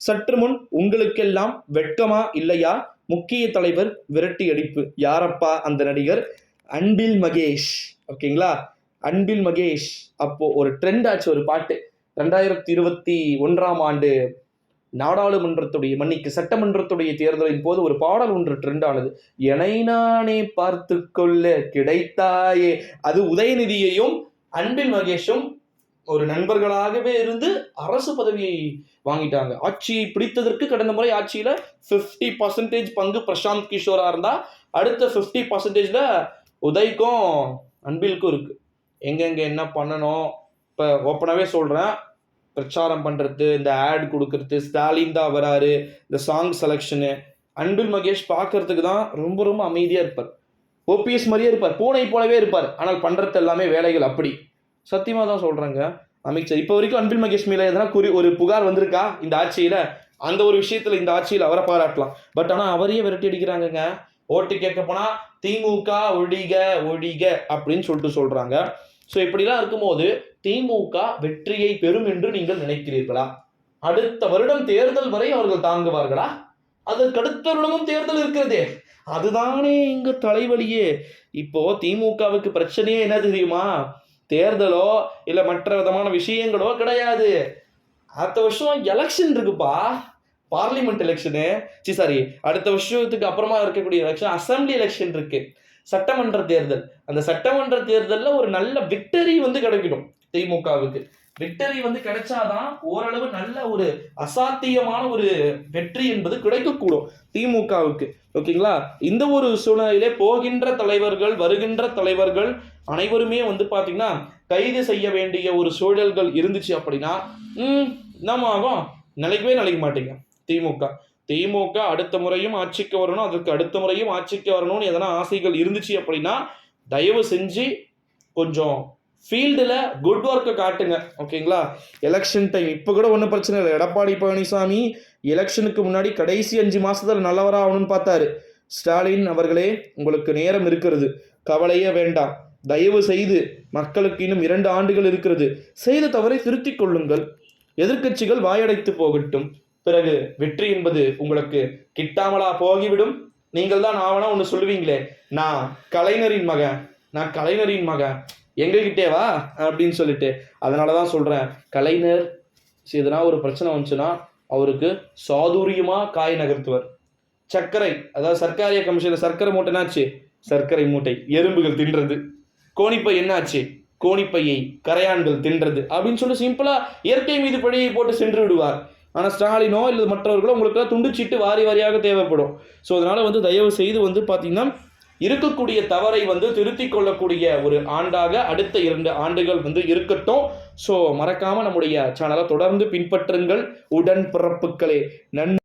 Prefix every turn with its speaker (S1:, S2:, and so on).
S1: சற்று முன் உங்களுக்கெல்லாம் வெட்கமா இல்லையா? முக்கிய தலைவர் விரட்டி அடிப்பு. யாரப்பா அந்த நடிகர்? அன்பில் மகேஷ். ஓகேங்களா? அன்பில் மகேஷ். அப்போ ஒரு ட்ரெண்ட் ஆச்சு ஒரு பாட்டு. ரெண்டாயிரத்தி இருபத்தி ஒன்றாம் ஆண்டு நாடாளுமன்றத்துடைய மன்னிக்கு சட்டமன்றத்துடைய தேர்தலின் போது ஒரு பாடல் ஒன்று ட்ரெண்ட் ஆனது. எனை நானே பார்த்து கொள்ள கிடைத்தாயே அது உதயநிதியையும் அன்பில் மகேஷும் ஒரு நண்பர்களாகவே இருந்து அரசு பதவியை வாங்கிட்டாங்க. ஆட்சியை பிடித்ததற்கு கடந்த முறை ஆட்சியில் ஃபிஃப்டி பர்சன்டேஜ் பங்கு பிரசாந்த் கிஷோராக இருந்தால் அடுத்த ஃபிஃப்டி பர்சன்டேஜில் உதய்க்கும் அன்பிலுக்கும் இருக்குது எங்கெங்கே என்ன பண்ணணும்? இப்போ ஓப்பனாகவே சொல்கிறேன் பிரச்சாரம் பண்ணுறது இந்த ஆட் கொடுக்கறது ஸ்டாலின் தான் வராரு இந்த சாங் செலெக்ஷனு அன்பில் மகேஷ் பார்க்கறதுக்கு தான் ரொம்ப ரொம்ப அமைதியாக இருப்பார். ஓபிஎஸ் மாதிரியே இருப்பார். பூனை போலவே இருப்பார். ஆனால் பண்ணுறது எல்லாமே வேலைகள் அப்படி. சத்தியமாக தான் சொல்கிறேங்க அமைச்சர் இப்போ வரைக்கும் அன்பில் மகேஷ் மேலே எதனா குறி ஒரு புகார் வந்திருக்கா இந்த ஆட்சியில்? அந்த ஒரு விஷயத்தில் இந்த ஆட்சியில் அவரை பாராட்டலாம். பட் ஆனால் அவரையே விரட்டி அடிக்கிறாங்கங்க. ஓட்டு கேட்க போனால் திமுக ஒழிக ஒழிக அப்படின்னு சொல்லிட்டு சொல்கிறாங்க ஸோ இப்படிலாம் இருக்கும்போது திமுக வெற்றியை பெறும் என்று நீங்கள் நினைக்கிறீர்களா? அடுத்த வருடம் தேர்தல் வரை அவர்கள் தாங்குவார்களா? அதற்கு அடுத்த வருடமும் தேர்தல் இருக்கிறதே. அதுதானே இங்க தலைவலியே. இப்போ திமுகவுக்கு பிரச்சனையே என்ன தெரியுமா? தேர்தலோ இல்லை மற்ற விதமான விஷயங்களோ கிடையாது. அடுத்த வருஷம் எலெக்ஷன் இருக்குப்பா. பார்லிமெண்ட் எலெக்ஷனு சி சாரி அடுத்த வருஷத்துக்கு அப்புறமா இருக்கக்கூடிய எலெக்ஷன் அசம்பிளி எலெக்ஷன் இருக்கு. சட்டமன்ற தேர்தல். அந்த சட்டமன்ற தேர்தலில் ஒரு நல்ல விக்டரி வந்து கிடைக்கணும் திமுகவுக்கு. விக்டரி வந்து கிடைச்சாதான் ஓரளவு நல்ல ஒரு அசாத்தியமான ஒரு வெற்றி என்பது கிடைக்கக்கூடும். திமுகவுக்கு. ஓகேங்களா? இந்த ஒரு சூழ்நிலையிலே போகின்ற தலைவர்கள் வருகின்ற தலைவர்கள் அனைவருமே வந்து பார்த்தீங்கன்னா கைது செய்ய வேண்டிய ஒரு சூழல்கள் இருந்துச்சு அப்படின்னா ம் நம்ம ஆகும். நிலைக்கவே நிலைக்க மாட்டீங்க. திமுக. திமுக அடுத்த முறையும் ஆட்சிக்கு வரணும் அதற்கு அடுத்த முறையும் ஆட்சிக்கு வரணும்னு எதனா ஆசைகள் இருந்துச்சு அப்படின்னா தயவு செஞ்சு கொஞ்சம் ஃபீல்டில் குட் ஒர்க்கை காட்டுங்க ஓகேங்களா எலெக்ஷன் டைம் இப்போ கூட ஒன்றும் பிரச்சனை இல்லை. எடப்பாடி பழனிசாமி எலெக்ஷனுக்கு முன்னாடி கடைசி அஞ்சு மாதத்தில் நல்லவராக ஆகணும்னு பார்த்தாரு. ஸ்டாலின் அவர்களே உங்களுக்கு நேரம் இருக்கிறது. கவலையே வேண்டாம். தயவு செய்து மக்களுக்கு இன்னும் இரண்டு ஆண்டுகள் இருக்கிறது. செய்த தவறை திருத்திக் கொள்ளுங்கள். எதிர்க்கட்சிகள் வாயடைத்து போகட்டும். பிறகு வெற்றி என்பது உங்களுக்கு கிட்டாமலா போகிவிடும். நீங்கள் தான் ஆவனா ஒன்று சொல்லுவீங்களே. நான் கலைஞரின் மகன். நான் கலைஞரின் மகன். எங்ககிட்டே வா அப்படின்னு சொல்லிட்டு. அதனால தான் சொல்கிறேன் கலைஞர் எதனா ஒரு பிரச்சனை வந்துச்சுன்னா அவருக்கு சாதுரியமாக காய் நகர்த்துவர். சர்க்கரை அதாவது சர்க்காரிய கமிஷனில் சர்க்கரை மூட்டை என்னாச்சு? சர்க்கரை மூட்டை. எறும்புகள் தின்றது. கோணிப்பை என்னாச்சு? கோணிப்பையை கரையான்கள் தின்றது. அப்படின்னு சொல்லி சிம்பிளாக இயற்கை மீது பழியை போட்டு சென்று விடுவார். ஆனால் ஸ்டாலினோ இல்லை மற்றவர்களோ உங்களுக்கெல்லாம் துண்டுச்சீட்டு வாரி வாரியாக தேவைப்படும். ஸோ அதனால் வந்து தயவு செய்து வந்து பார்த்தீங்கன்னா இருக்கக்கூடிய தவறை வந்து திருத்திக் கொள்ளக்கூடிய ஒரு ஆண்டாக அடுத்த இரண்டு ஆண்டுகள் வந்து இருக்கட்டும். ஸோ மறக்காமல் நம்முடைய சேனலை தொடர்ந்து பின்பற்றுங்கள். உடன் பிறப்புகளே நன்றி.